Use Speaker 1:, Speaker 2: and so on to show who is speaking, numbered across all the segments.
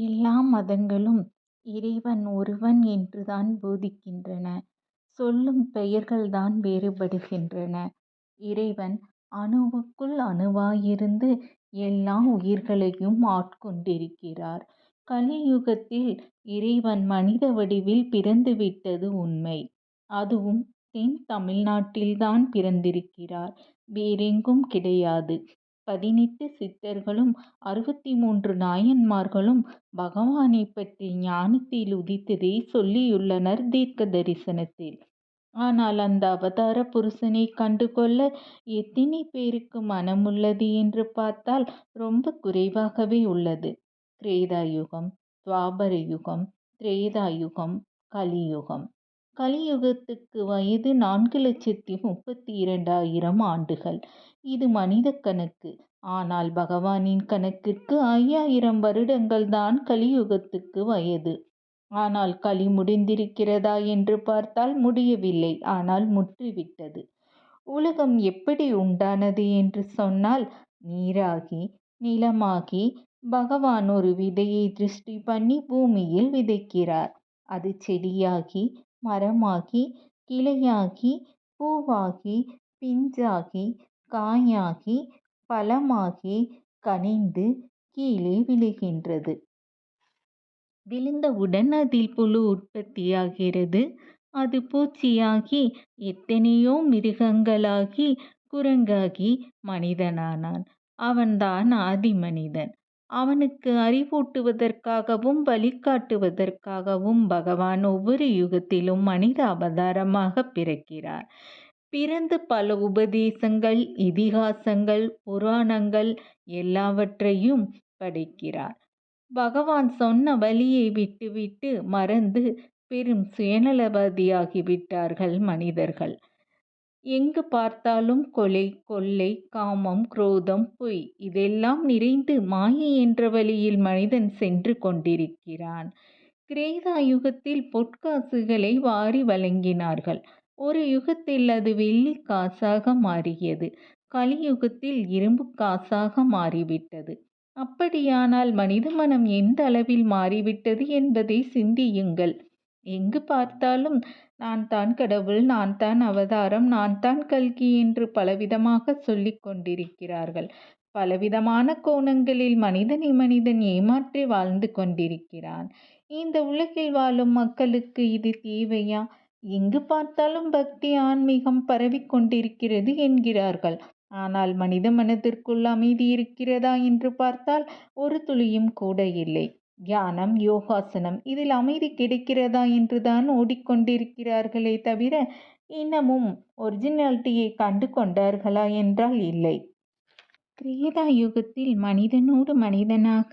Speaker 1: எல்லா மதங்களும் இறைவன் ஒருவன் என்றுதான் போதிக்கின்றன. சொல்லும் பெயர்கள்தான் வேறுபடுகின்றன. இறைவன் அணுவுக்குள் அணுவாயிருந்து எல்லா உயிர்களையும் ஆட்கொண்டிருக்கிறார். கலியுகத்தில் இறைவன் மனித வடிவில் பிறந்துவிட்டது உண்மை. அதுவும் தென் தமிழ்நாட்டில்தான் பிறந்திருக்கிறார். வேறெங்கும் கிடையாது. பதினெட்டு சித்தர்களும் அறுபத்தி மூன்று நாயன்மார்களும் பகவானைப் பற்றி ஞானத்தில் உதித்ததை சொல்லியுள்ளனர் தீர்க்க தரிசனத்தில். ஆனால் அந்த அவதார புருஷனை கண்டுகொள்ள எத்தனை பேருக்கு மனமுள்ளது என்று பார்த்தால் ரொம்ப குறைவாகவே உள்ளது. கிரேதா யுகம், துவாபர யுகம், திரேதா யுகம், கலியுகம். கலியுகத்துக்கு வயது நான்கு லட்சத்தி முப்பத்தி இரண்டாயிரம் ஆண்டுகள். இது மனிதக் கணக்கு. ஆனால் பகவானின் கணக்கிற்கு ஐயாயிரம் வருடங்கள் தான் கலியுகத்துக்கு வயது. ஆனால் கலி முடிந்திருக்கிறதா என்று பார்த்தால் முடியவில்லை. ஆனால் முற்றிவிட்டது. உலகம் எப்படி உண்டானது என்று சொன்னால் நீராகி, நிலமாகி பகவான் ஒரு விதையை சிருஷ்டி பண்ணி பூமியில் விதைக்கிறார். அது செடியாகி, மரமாகி, கிளையாகி, பூவாகி, பிஞ்சாகி, காயாகி, பழமாகி, கனிந்து கீழே விழுகின்றது. விழுந்தவுடன் அதில் புழு உற்பத்தியாகிறது. அது பூச்சியாகி எத்தனையோ மிருகங்களாகி குரங்காகி மனிதனானான். அவன்தான் ஆதி மனிதன். அவனுக்கு அறிவூட்டுவதற்காகவும் வழிகாட்டுவதற்காகவும் பகவான் ஒவ்வொரு யுகத்திலும் மனித அவதாரமாக பிறக்கிறார். பிறந்து பல உபதேசங்கள், இதிகாசங்கள், புராணங்கள் எல்லாவற்றையும் படைக்கிறார். பகவான் சொன்ன வழியை விட்டுவிட்டு மறந்து பெரும் சுயநலவாதியாகிவிட்டார்கள் மனிதர்கள். எங்கு பார்த்தாலும் கொலை, கொள்ளை, காமம், குரோதம், பொய் இதெல்லாம் நிறைந்து மாயை என்ற வழியில் மனிதன் சென்று கொண்டிருக்கிறான். கிரேதா யுகத்தில் பொற்காசுகளை வாரி வழங்கினார்கள். ஒரு யுகத்தில் அது வெள்ளி காசாக மாறியது. கலியுகத்தில் இரும்புக் காசாக மாறிவிட்டது. அப்படியானால் மனித மனம் எந்த அளவில் மாறிவிட்டது என்பதை சிந்தியுங்கள். எங்கு பார்த்தாலும் நான் தான் கடவுள், நான் தான் அவதாரம், நான் தான் கல்கி என்று பலவிதமாக சொல்லிக் கொண்டிருக்கிறார்கள். பலவிதமான கோணங்களில் மனிதனை மனிதன் ஏமாற்றி வாழ்ந்து கொண்டிருக்கிறான். இந்த உலகில் வாழும் மக்களுக்கு இது தேவையா? எங்கு பார்த்தாலும் பக்தி, ஆன்மீகம் பரவிக் கொண்டிருக்கிறது என்கிறார்கள். ஆனால் மனித மனதிற்குள் அமைதி இருக்கிறதா என்று பார்த்தால் ஒரு துளியும் கூட இல்லை. தியானம், யோகாசனம் இதில் அமைதி கிடைக்கிறதா என்று தான் ஓடிக்கொண்டிருக்கிறார்களே தவிர இன்னமும் ஒரிஜினாலிட்டியை கண்டு கொண்டார்களா என்றால் இல்லை. கிரேதா யுகத்தில் மனிதனோடு மனிதனாக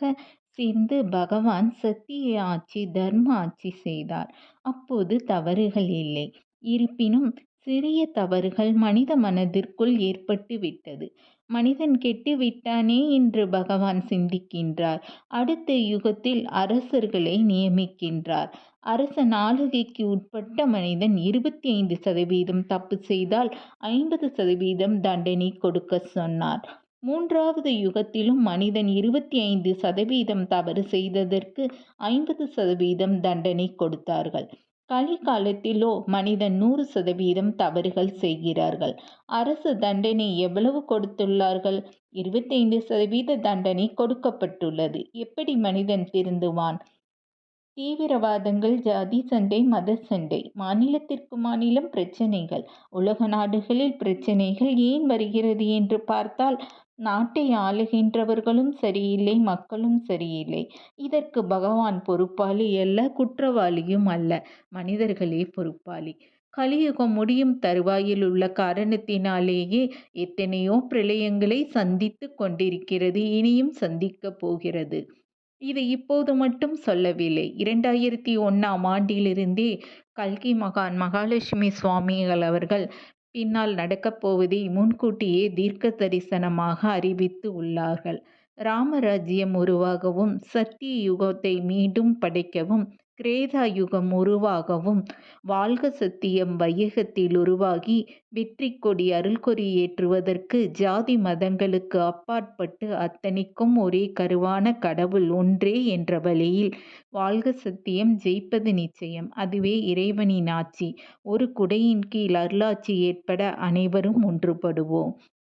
Speaker 1: சேர்ந்து பகவான் சத்திய ஆட்சி, தர்ம ஆட்சி செய்தார். அப்போது தவறுகள் இல்லை. இருப்பினும் சிறிய தவறுகள் மனித மனதிற்குள் ஏற்பட்டுவிட்டது. மனிதன் கெட்டுவிட்டானே என்று பகவான் சிந்திக்கின்றார். அடுத்த யுகத்தில் அரசர்களை நியமிக்கின்றார். அரசன் ஆளுகைக்கு உட்பட்ட மனிதன் இருபத்தைந்து சதவீதம் தப்பு செய்தால் ஐம்பது சதவீதம் தண்டனை கொடுக்கச் சொன்னார். மூன்றாவது யுகத்திலும் மனிதன் இருபத்தைந்து சதவீதம் தவறு செய்ததற்கு ஐம்பது சதவீதம் தண்டனை கொடுத்தார்கள். கலி காலத்திலோ மனிதன் நூறு சதவீதம் தவறுகள் செய்கிறார்கள். அரசு தண்டனை எவ்வளவு கொடுத்துள்ளார்கள்? இருபத்தைந்து சதவீத தண்டனை கொடுக்கப்பட்டுள்ளது. எப்படி மனிதன் திருந்துவான்? தீவிரவாதங்கள், ஜாதி சண்டை, மத சண்டை, மாநிலத்திற்கு மாநிலம் பிரச்சனைகள் உலக நாடுகளில் பிரச்சனைகள் ஏன் வருகிறது என்று பார்த்தால் நாட்டை ஆளுகின்றவர்களும் சரியில்லை, மக்களும் சரியில்லை. இதற்கு பகவான் பொறுப்பாளி அல்ல, குற்றவாளியும் அல்ல. மனிதர்களே பொறுப்பாளி. கலியுகம் முடியும் தருவாயில் உள்ள காரணத்தினாலேயே எத்தனையோ பிரளயங்களை சந்தித்துக் கொண்டிருக்கிறது இனியும் சந்திக்கப் போகிறது. இதை இப்போது மட்டும் சொல்லவில்லை. இரண்டாயிரத்தி ஒன்றாம் ஆண்டிலிருந்தே கல்கி மகான் மகாலட்சுமி சுவாமிகள் அவர்கள் பின்னால் நடக்கப்போவதை முன்கூட்டியே தீர்க்க தரிசனமாக அறிவித்து உள்ளார்கள். ராமராஜ்யம் உருவாகவும், சத்திய யுகத்தை மீண்டும் படைக்கவும் கிரேதா யுகம் உருவாகவும் வாழ்க சத்தியம் வையகத்தில் உருவாகி வெற்றி கொடி அருள்கொடி ஏற்றுவதற்கு ஜாதி மதங்களுக்கு அப்பாற்பட்டு அத்தனைக்கும் ஒரே கருவான கடவுள் ஒன்றே என்ற வழியில் வாழ்க சத்தியம் ஜெயிப்பது நிச்சயம். அதுவே இறைவனின் ஆட்சி. ஒரு குடையின் கீழ் அருளாட்சி ஏற்பட அனைவரும் ஒன்றுபடுவோம்.